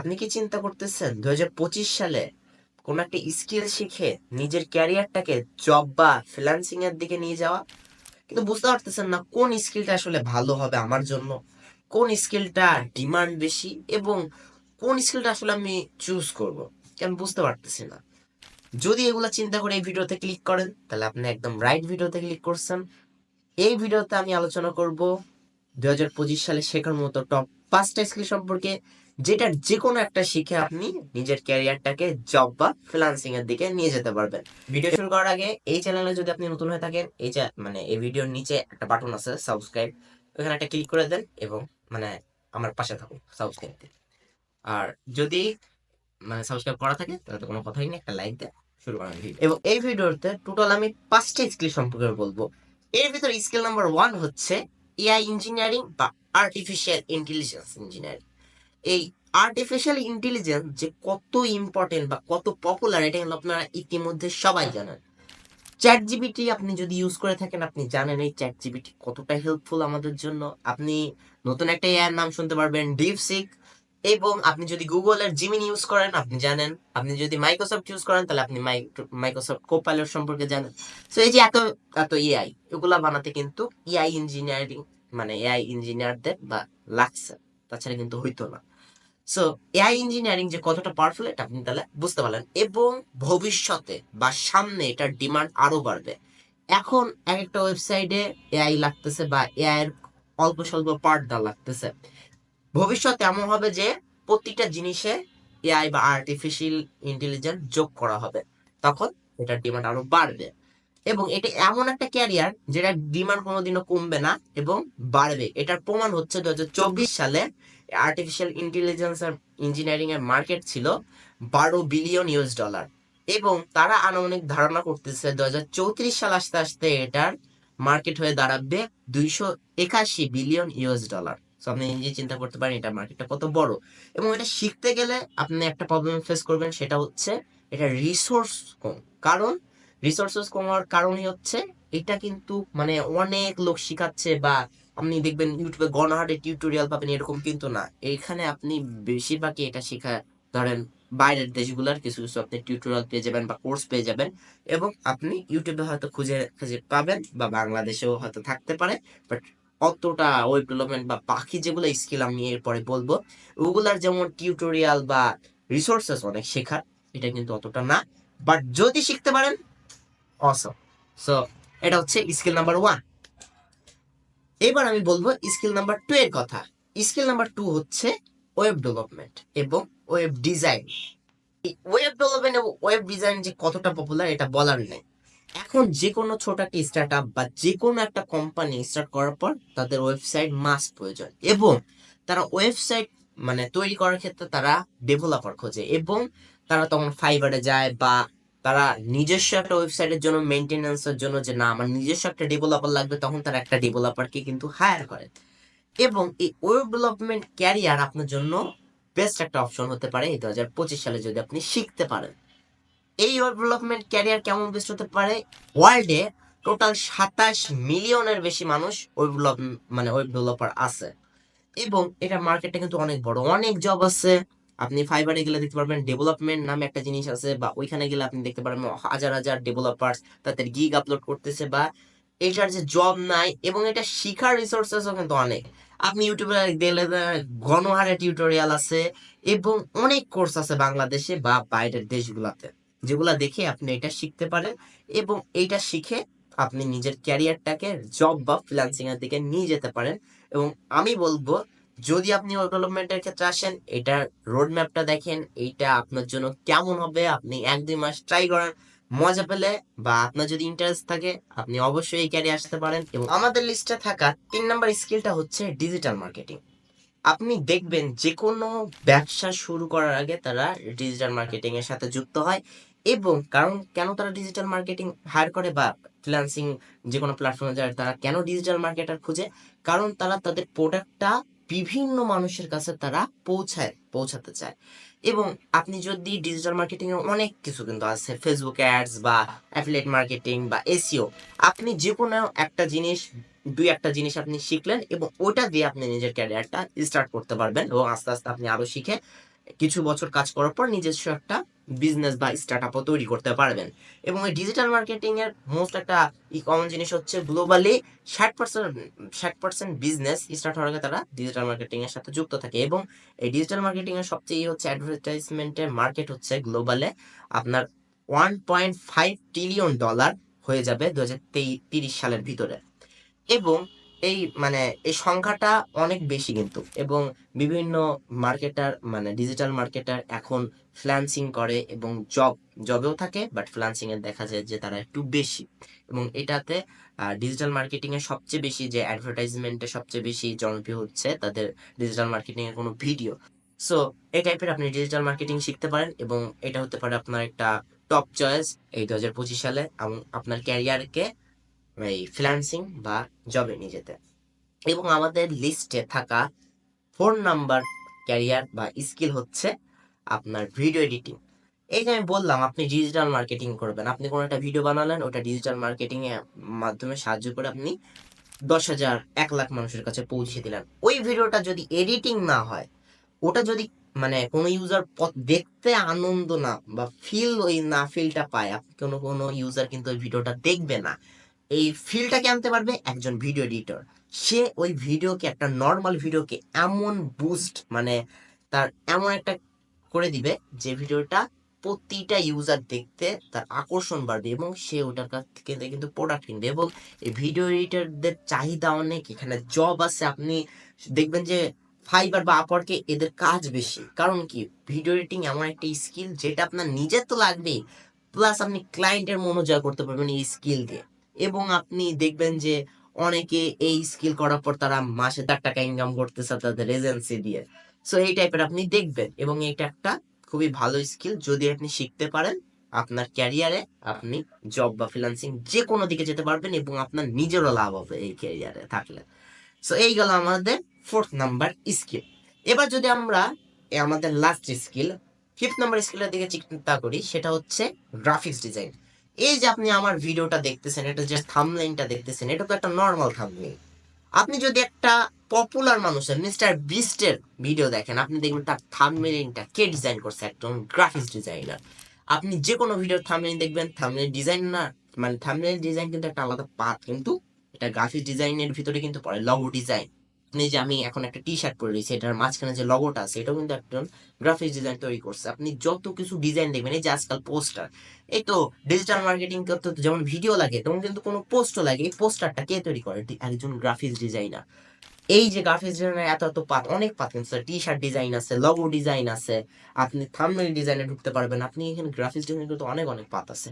আপনি কি চিন্তা করতেছেন? দুই হাজার পঁচিশ সালে কোন একটা স্কিল শিখে নিজের ক্যারিয়ারটাকে জব বা ফ্রিল্যান্সিং এর দিকে নিয়ে যাওয়া? কিন্তু বুঝতে পারতেছেন না কোন স্কিলটা আসলে ভালো হবে আমার জন্য? কোন স্কিলটা ডিমান্ড বেশি? এবং কোন স্কিলটা আসলে আমি চুজ করব? আমি বুঝতে পারতেছি না। যদি এগুলো চিন্তা করে এই ভিডিওতে ক্লিক করেন, তাহলে আপনি একদম রাইট ভিডিওতে ক্লিক করছেন। এই ভিডিওতে আমি আলোচনা করব দুই হাজার পঁচিশ সালে শেখার মতো টপ পাঁচটা স্কিল সম্পর্কে। যেটা যে কোনো একটা শিখে আপনি নিজের ক্যারিয়ারটাকে জব বা ফ্রিল্যান্সিং এর দিকে নিয়ে যেতে পারবেন। ভিডিও শুরু করার আগে এই চ্যানেলে যদি আপনি নতুন হয়ে থাকেন, এই মানে এই ভিডিওর নিচে একটা বাটন আছে সাবস্ক্রাইব ওখানে একটা ক্লিক করে দেন এবং মানে আমার পাশে থাকুন সাবস্ক্রাইব দিন আর যদি মানে সাবস্ক্রাইব করা থাকে, তাহলে তো কোনো কথাই নেই, একটা লাইক দেন শুরু করা ভিডিও এবং এই ভিডিওতে টোটাল আমি পাঁচটা স্কিল সম্পর্কে বলব। এর ভিতর স্কিল নাম্বার ওয়ান হচ্ছে এআই ইঞ্জিনিয়ারিং বা আর্টিফিশিয়াল ইন্টেলিজেন্স ইঞ্জিনিয়ারিং এই আর্টিফিশিয়াল ইন্টেলিজেন্স যে কত ইম্পর্টেন্ট বা কত পপুলার এটা কিন্তু আপনারা ইতিমধ্যে সবাই জানেন। চ্যাট জিবিটি আপনি যদি ইউজ করে থাকেন, আপনি জানেন এই চ্যাট জিবিটি কতটা হেল্পফুল আমাদের জন্য। আপনি নতুন একটা এআর নাম শুনতে পারবেন ডিপসিক এবং আপনি যদি গুগলের জিমিন ইউজ করেন, আপনি জানেন। আপনি যদি মাইক্রোসফট ইউজ করেন, তাহলে আপনি মাইক্রোসফট কোপাইলট সম্পর্কে জানেন। তো এই যে এত এত এআই এগুলা বানাতে কিন্তু এআই ইঞ্জিনিয়ারিং মানে এআই ইঞ্জিনিয়ারদের বা লাগছে। তাছাড়া কিন্তু হইতো না। সো এআই ইঞ্জিনিয়ারিং যে কতটা পাওয়ারফুল এটা আপনি তাহলে বুঝতে পারলেন। এবং ভবিষ্যতে বা সামনে এটার ডিমান্ড আরও বাড়বে। এখন এক একটা ওয়েবসাইটে এআই লাগতেছে বা এআই এর অল্প স্বল্প পার্ট দেওয়া লাগতেছে। ভবিষ্যতে এমন হবে যে প্রতিটা জিনিসে এআই বা আর্টিফিশিয়াল ইন্টেলিজেন্স যোগ করা হবে। তখন এটার ডিমান্ড আরও বাড়বে। এবং এটা এমন একটা ক্যারিয়ার যেটা ডিমান্ড কোনোদিনও কমবে না এবং বাড়বে। এটার প্রমাণ হচ্ছে দু হাজার চব্বিশ সালে আর্টিফিশিয়াল ইন্টেলিজেন্স আর ইঞ্জিনিয়ারিং এর মার্কেট ছিল বারো বিলিয়ন ইউএস ডলার এবং তারা আনুমানিক ধারণা করতেছে দুহাজার চৌত্রিশ সাল আসতে আসতে এটার মার্কেট হয়ে দাঁড়াবে দুইশো একাশি বিলিয়ন ইউএস ডলার আপনি নিজে চিন্তা করতে পারেন এটা মার্কেটটা কত বড়। এবং এটা শিখতে গেলে আপনি একটা প্রবলেম ফেস করবেন, সেটা হচ্ছে এটা রিসোর্স কম। কারণ রিসোর্সেস কমার কারণই হচ্ছে, এটা কিন্তু মানে অনেক লোক শিখাচ্ছে বা আপনি দেখবেন ইউটিউবে গণহাটে টিউটোরিয়াল পাবেন, এরকম কিন্তু না। এখানে আপনি বেশিরভাগই এটা শেখা, ধরেন বাইরের দেশগুলোর কিছু কিছু আপনি টিউটোরিয়াল পেয়ে যাবেন বা কোর্স পেয়ে যাবেন এবং আপনি ইউটিউবে হয়তো খুঁজে খুঁজে পাবেন বা বাংলাদেশেও হয়তো থাকতে পারে বাট অতটা ওয়েব ডেভেলপমেন্ট বা বাকি যেগুলো স্কিল আমি এরপরে বলব, ওগুলার যেমন টিউটোরিয়াল বা রিসোর্সেস অনেক শেখার, এটা কিন্তু অতটা না। বাট যদি শিখতে পারেন অসম সো এটা হচ্ছে স্কিল নাম্বার ওয়ান এবার আমি বলব স্কিল নাম্বার টু এর কথা। স্কিল নাম্বার টু হচ্ছে ওয়েব ডেভেলপমেন্ট এবং ওয়েব ডিজাইন ওয়েব ডেভেলপমেন্ট এবং ওয়েব ডিজাইন যে কতটা পপুলার এটা বলার নেই। এখন যে কোনো ছোট একটা স্টার্ট আপ বা যে কোনো একটা কোম্পানি স্টার্ট করার পর তাদের ওয়েবসাইট মাস প্রয়োজন এবং তারা ওয়েবসাইট মানে তৈরি করার ক্ষেত্রে তারা ডেভেলপার খোঁজে এবং তারা তখন ফাইবারে যায় বা তারা নিজস্ব একটা ওয়েবসাইটের জন্য মেনটেন্যান্সের জন্য যে না, আমার নিজস্ব একটা ডেভেলপার লাগবে, তখন তারা একটা ডেভেলপারকে কিন্তু হায়ার করে। এবং এই ওয়েব ডেভেলপমেন্ট ক্যারিয়ার আপনার জন্য বেস্ট একটা অপশন হতে পারে এই দু হাজার পঁচিশ সালে যদি আপনি শিখতে পারেন। এই ওয়েব ডেভেলপমেন্ট ক্যারিয়ার কেমন বেস্ট হতে পারে? ওয়ার্ল্ডে টোটাল সাতাশ মিলিয়নের বেশি মানুষ ওয়েব মানে ওয়েব ডেভেলপার আছে। এবং এটা মার্কেটটা কিন্তু অনেক বড়। অনেক জব আছে। আপনি ফাইবারে গেলে দেখতে পারবেন ডেভেলপমেন্ট নামে একটা জিনিস আছে বা ওইখানে গেলে আপনি দেখতে পারবেন হাজার হাজার ডেভেলপার্স তাদের গিগ আপলোড করতেছে বা এটার যে জব নাই এবং এটা শিখার রিসোর্সেসও কিন্তু অনেক। আপনি ইউটিউবে দেখলে গণহারে টিউটোরিয়াল আছে এবং অনেক কোর্স আছে বাংলাদেশে বা বাইরের দেশগুলোতে, যেগুলা দেখে আপনি এটা শিখতে পারেন এবং এইটা শিখে আপনি নিজের ক্যারিয়ারটাকে জব বা ফ্রিল্যান্সিং এর দিকে নিয়ে যেতে পারেন। এবং আমি বলব যদি আপনি ওয়েব ডেভেলপমেন্টের ক্ষেত্রে আসেন এটার রোড ম্যাপটা দেখেন, এইটা আপনার জন্য কেমন হবে, আপনি এক দুই মাস ট্রাই করেন মজা পেলে বা আপনার যদি ইন্টারেস্ট থাকে, আপনি অবশ্যই এই ক্যারিয়ার আসতে পারেন এবং আমাদের লিস্টে থাকা তিন নাম্বার স্কিলটা হচ্ছে ডিজিটাল মার্কেটিং আপনি দেখবেন যে কোনো ব্যবসা শুরু করার আগে তারা ডিজিটাল মার্কেটিং এর সাথে যুক্ত হয় এবং কারণ কেন তারা ডিজিটাল মার্কেটিং হায়ার করে বা ফ্রিল্যান্সিং যে কোনো প্ল্যাটফর্মে যায়, তারা কেন ডিজিটাল মার্কেটার খুঁজে? কারণ তারা তাদের প্রোডাক্টটা বিভিন্ন মানুষের কাছে তারা পৌঁছায়, পৌঁছাতে চায়। এবং আপনি যদি ডিজিটাল মার্কেটিং এ অনেক কিছু কিন্তু আছে ফেসবুক অ্যাডস বা অ্যাফিলিয়েট মার্কেটিং বা এসিও আপনি যে কোনো একটা জিনিস, দুই একটা জিনিস আপনি শিখলেন এবং ওটা দিয়ে আপনি নিজের ক্যারিয়ারটা স্টার্ট করতে পারবেন এবং আস্তে আস্তে আপনি আরও শিখে কিছু বছর কাজ করার পর নিজস্ব একটা বিজনেস বা স্টার্ট আপও তৈরি করতে পারবেন। এবং এই ডিজিটাল মার্কেটিং এর মোস্ট একটা ই কমন জিনিস হচ্ছে গ্লোবালি ষাট পার্সেন্ট ষাট পার্সেন্ট বিজনেস স্টার্ট হওয়ার আগে তারা ডিজিটাল মার্কেটিং এর সাথে যুক্ত থাকে। এবং এই ডিজিটাল মার্কেটিং এর সবচেয়ে হচ্ছে অ্যাডভার্টাইজমেন্টের মার্কেট হচ্ছে গ্লোবালে আপনার one point five trillion dollar হয়ে যাবে দু হাজার সালের ভিতরে। এবং এই মানে এই সংখ্যাটা অনেক বেশি কিন্তু। এবং বিভিন্ন মার্কেটার মানে ডিজিটাল মার্কেটার এখন ফ্রিল্যান্সিং করে এবং জব জবেও থাকে বাট ফ্রিল্যান্সিং এর দেখা যায় যে তারা একটু বেশি। এবং এটাতে ডিজিটাল মার্কেটিং এর সবচেয়ে বেশি যে অ্যাডভার্টাইজমেন্টে সবচেয়ে বেশি জনপ্রিয় হচ্ছে তাদের ডিজিটাল মার্কেটিং এর কোনো ভিডিও সো এই টাইপের আপনি ডিজিটাল মার্কেটিং শিখতে পারেন এবং এটা হতে পারে আপনার একটা টপ চয়েস এই দু হাজার পঁচিশ সালে এবং আপনার ক্যারিয়ারকে এই ফ্রিল্যান্সিং বা জবে নিয়ে যেতে। এবং আমাদের লিস্টে থাকা ফোর নাম্বার ক্যারিয়ার বা স্কিল হচ্ছে আপনার ভিডিও এডিটিং এই যে আমি বললাম, আপনি ডিজিটাল মার্কেটিং করবেন। আপনি কোনো একটা ভিডিও বানালেন, ওটা ডিজিটাল মার্কেটিংয়ের মাধ্যমে সাহায্য করে আপনি দশ হাজার, এক লাখ মানুষের কাছে পৌঁছে দিলেন। ওই ভিডিওটা যদি এডিটিং না হয়, ওটা যদি মানে কোনো ইউজার দেখতে আনন্দ না বা ফিল ওই না ফিলটা পায়, আপনি কোনো কোনো ইউজার কিন্তু ওই ভিডিওটা দেখবে না। এই ফিলটাকে আনতে পারবে একজন ভিডিও এডিটর সে ওই ভিডিওকে একটা নর্মাল ভিডিওকে এমন বুস্ট মানে তার এমন একটা করে দিবে যে ভিডিওটা প্রতিটা ইউজার দেখতে তার আকর্ষণ বাড়বে এবং সে ওটার কাছ থেকে কিন্তু প্রোডাক্ট কিনবে এবং এই ভিডিও এডিটরদের চাহিদা অনেক, এখানে জব আছে, আপনি দেখবেন যে ফাইবার বা আপওয়ার্কে এদের কাজ বেশি। কারণ কি? ভিডিও এডিটিং এমন একটা স্কিল যেটা আপনার নিজের তো লাগবেই প্লাস আপনি ক্লায়েন্টের মনোজয় করতে পারবেন এই স্কিল দিয়ে। এবং আপনি দেখবেন যে অনেকে এই স্কিল করার পর তারা মাসে তার টাকা ইনকাম করতেছে তাদের এজেন্সি দিয়ে। সো এই টাইপের আপনি দেখবেন এবং এটা একটা খুবই ভালো স্কিল যদি আপনি শিখতে পারেন আপনার ক্যারিয়ারে আপনি জব বা ফ্রিল্যান্সিং যে কোনো দিকে যেতে পারবেন এবং আপনার নিজেরও লাভ হবে এই ক্যারিয়ারে থাকলে। সো এই গেল আমাদের ফোর্থ নাম্বার স্কিল এবার যদি আমরা আমাদের লাস্ট স্কিল ফিফথ নাম্বার স্কিলের দিকে চিন্তা করি, সেটা হচ্ছে গ্রাফিক্স ডিজাইন এই যে আপনি আমার ভিডিওটা দেখতেছেন, এটা যে থামলাইনটা দেখতেছেন, এটা তো একটা নর্মাল থামলাইন আপনি যদি একটা পপুলার মানুষের মিস্টার বিস্টের ভিডিও দেখেন, আপনি দেখবেন তার থামলাইনটা কে ডিজাইন করছে? একজন গ্রাফিক্স ডিজাইনার আপনি যে কোনো ভিডিওর থামলাইন দেখবেন থামলাইন ডিজাইন না মানে থামলাইন ডিজাইন কিন্তু একটা আলাদা পার্ট কিন্তু এটা গ্রাফিক্স ডিজাইনের ভিতরে কিন্তু পড়ে লগো ডিজাইন আপনি যে আমি এখন একটা টি শার্ট পরে রয়েছি, এটার মাঝখানে যে লগোটা আছে, এটাও কিন্তু একজন গ্রাফিক্স ডিজাইন তৈরি করছে। আপনি যত কিছু ডিজাইন দেখবেন, এই যে আজকাল পোস্টার এই তো ডিজিটাল মার্কেটিং করতে তো যেমন ভিডিও লাগে, তেমন কিন্তু কোনো পোস্টও লাগে। এই পোস্টারটা কে তৈরি করে? একজন গ্রাফিক্স ডিজাইনার এই যে গ্রাফিক্স ডিজাইনার এত এত পাত, অনেক পাত কিন্তু টি শার্ট ডিজাইন আছে লগো ডিজাইন আছে, আপনি থাম্বনেল ডিজাইনে ঢুকতে পারবেন। আপনি এখানে গ্রাফিক্স ডিজাইন কিন্তু অনেক অনেক পাত আছে।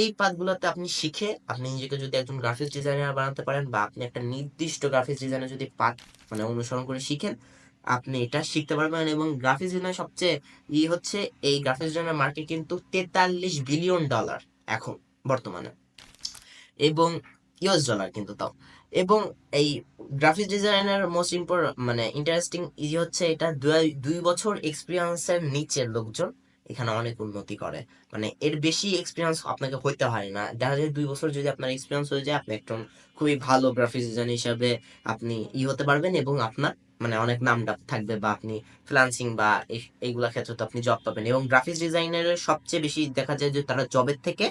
এই পাতগুলোতে আপনি শিখে আপনি নিজেকে যদি একজন গ্রাফিক্স ডিজাইনার বানাতে পারেন বা আপনি একটা নির্দিষ্ট গ্রাফিক্স ডিজাইনার যদি পাত মানে অনুসরণ করে শিখেন, আপনি এটা শিখতে পারবেন এবং গ্রাফিক্স ডিজাইনার সবচেয়ে ই হচ্ছে এই গ্রাফিক্স ডিজাইনার মার্কেট কিন্তু তেতাল্লিশ বিলিয়ন ডলার এখন বর্তমানে। এবং ইউএস ডলার কিন্তু তাও। এবং এই গ্রাফিক্স ডিজাইনার মোস্ট ইম্পর মানে ইন্টারেস্টিং ই হচ্ছে এটা দুই বছর এক্সপিরিয়েন্সের নিচের লোকজন। এখানে অনেক উন্নতি করে। মানে এর বেশি এক্সপিরিয়েন্স আপনাকে হইতে হয় না। দেখা যায় দুই বছর যদি আপনার এক্সপিরিয়েন্স হয়ে যায়, আপনি একজন খুবই ভালো গ্রাফিক্স ডিজাইন হিসাবে আপনি ই হতে পারবেন এবং আপনার মানে অনেক নাম ডাক থাকবে বা আপনি ফ্রিল্যান্সিং বা এইগুলা ক্ষেত্রে তো আপনি জব পাবেন। এবং গ্রাফিক্স ডিজাইনারের সবচেয়ে বেশি দেখা যায় যে তারা জবের থেকে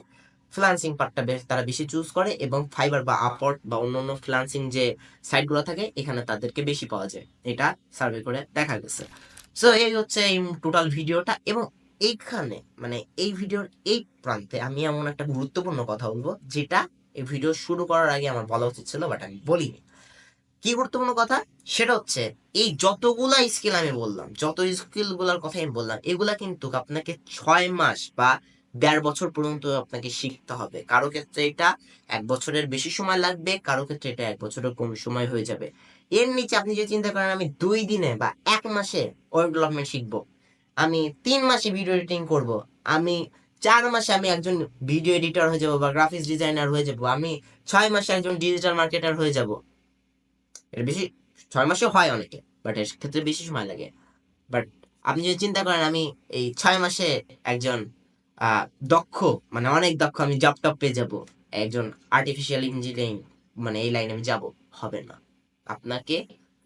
ফ্রিল্যান্সিং পার্টটা বেশ তারা বেশি চুজ করে এবং ফাইবার বা আপওয়ার্ড বা অন্য অন্য ফ্রিল্যান্সিং যে সাইটগুলো থাকে, এখানে তাদেরকে বেশি পাওয়া যায়। এটা সার্ভে করে দেখা গেছে। সো এই হচ্ছে এই টোটাল ভিডিওটা এবং এইখানে মানে এই ভিডিওর এই প্রান্তে আমি এমন একটা গুরুত্বপূর্ণ কথা বলব, যেটা এই ভিডিও শুরু করার আগে আমার বলা উচিত ছিল বাট আমি বলিনি। কি গুরুত্বপূর্ণ কথা? সেটা হচ্ছে, এই যতগুলা স্কিল আমি বললাম, যত স্কিলগুলার কথা আমি বললাম, এগুলা কিন্তু আপনাকে ছয় মাস বা দেড় বছর পর্যন্ত আপনাকে শিখতে হবে। কারও ক্ষেত্রে এটা এক বছরের বেশি সময় লাগবে, কারও ক্ষেত্রে এটা এক বছরের কম সময় হয়ে যাবে। এর নিচে আপনি যে চিন্তা করেন, আমি দুই দিনে বা এক মাসে ওয়েব ডেভেলপমেন্ট শিখব আমি তিন মাসে ভিডিও এডিটিং করব। আমি চার মাসে আমি একজন ভিডিও এডিটর হয়ে যাব বা গ্রাফিক্স ডিজাইনার হয়ে যাব। আমি ছয় মাসে একজন ডিজিটাল মার্কেটার হয়ে যাব। এর বেশি, ছয় মাসে হয় অনেকে বাট এর ক্ষেত্রে বেশি সময় লাগে। বাট আপনি যদি চিন্তা করেন, আমি এই ছয় মাসে একজন দক্ষ মানে অনেক দক্ষ, আমি জব টপ পেয়ে যাব। একজন আর্টিফিশিয়াল ইঞ্জিনিয়ারিং মানে এই লাইনে আমি যাব। হবে না। আপনাকে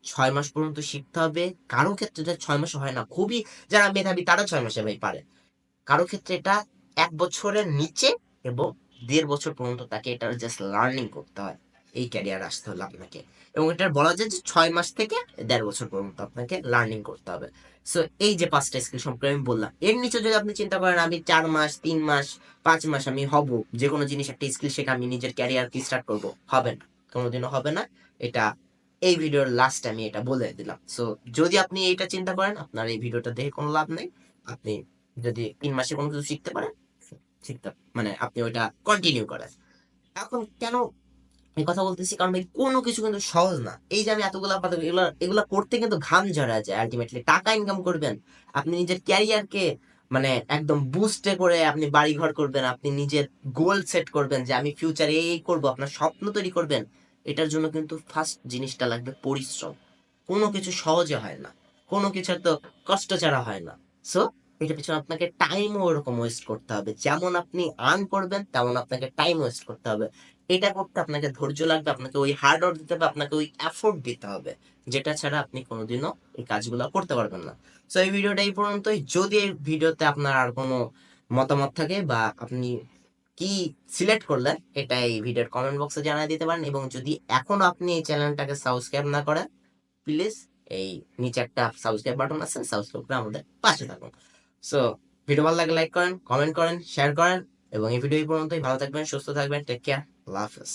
ছয় মাস পর্যন্ত শিখতে হবে। কারও ক্ষেত্রে এটা ছয় মাসে হয় না। খুবই যারা মেধাবী, তারা ছয় মাসে ভাই পারে। কারও ক্ষেত্রে এটা এক বছরের নিচে এবং দেড় বছর পর্যন্ত তাকে এটার জাস্ট লার্নিং করতে হয়। এই ক্যারিয়ার আসতে হলে আপনাকে। এবং এটার বলা যায় যে ছয় মাস থেকে দেড় বছর পর্যন্ত আপনাকে লার্নিং করতে হবে। সো এই যে পাঁচটা স্কিল সম্পর্কে আমি বললাম, এর নিচে যদি আপনি চিন্তা করেন, আমি চার মাস, তিন মাস, পাঁচ মাস আমি হব যে কোনো জিনিস, একটা স্কিল শেখে আমি নিজের ক্যারিয়ার কি স্টার্ট করব? হবে না। কোনোদিনও হবে না। এটা এই ভিডিওর লাস্ট আমি এটা বলে দিলাম। সো যদি আপনি এইটা চিন্তা করেন, আপনার এই ভিডিওটা দেখে কোনো লাভ নেই। আপনি যদি তিন মাসে কোনো কিছু শিখতে পারেন, শিখতে মানে আপনি ওইটা কন্টিনিউ করেন। এখন কেন এই কথা বলতেছি? কারণ ভাই, কোনো কিছু কিন্তু সহজ না। এই যে আমি এতগুলা কথা এগুলো এগুলো করতে কিন্তু ঘাম ঝরা যায় আলটিমেটলি টাকা ইনকাম করবেন। আপনি নিজের ক্যারিয়ারকে মানে একদম বুস্টে করে আপনি বাড়ি ঘর করবেন, আপনি নিজের গোল সেট করবেন যে আমি ফিউচারে এই করব, আপনার স্বপ্ন তৈরি করবেন। এটার জন্য কিন্তু ফার্স্ট জিনিসটা লাগবে পরিশ্রম। কোনো কিছু সহজে হয় না। কোনো কিছু তো কষ্ট ছাড়া হয় না। সো এটা পিছনে আপনাকে টাইমও ওরকম ওয়েস্ট করতে হবে। যেমন আপনি আর্ন করবেন, তেমন আপনাকে টাইম ওয়েস্ট করতে হবে। এটা করতে আপনাকে ধৈর্য লাগবে, আপনাকে ওই হার্ড ওয়ার্ক দিতে হবে, আপনাকে ওই এফোর্ট দিতে হবে। যেটা ছাড়া আপনি কোনোদিনও এই কাজগুলো করতে পারবেন না। সো এই ভিডিওটা এই পর্যন্তই। যদি এই ভিডিওতে আপনার আর কোনো মতামত থাকে বা আপনি কি সিলেক্ট করলেন, এটা এই ভিডিওর কমেন্ট বক্সে জানিয়ে দিতে পারেন এবং যদি এখনও আপনি এই চ্যানেলটাকে সাবস্ক্রাইব না করেন প্লিজ এই নিচে একটা সাবস্ক্রাইব বাটন আছে সাবস্ক্রাইব করে আমাদের পাশে থাকুন। সো ভিডিও ভালো লাগে লাইক করেন কমেন্ট করেন শেয়ার করেন এবং এই ভিডিও এই পর্যন্তই। ভালো থাকবেন, সুস্থ থাকবেন টেক কেয়ার আল্লাহ হাফেজ।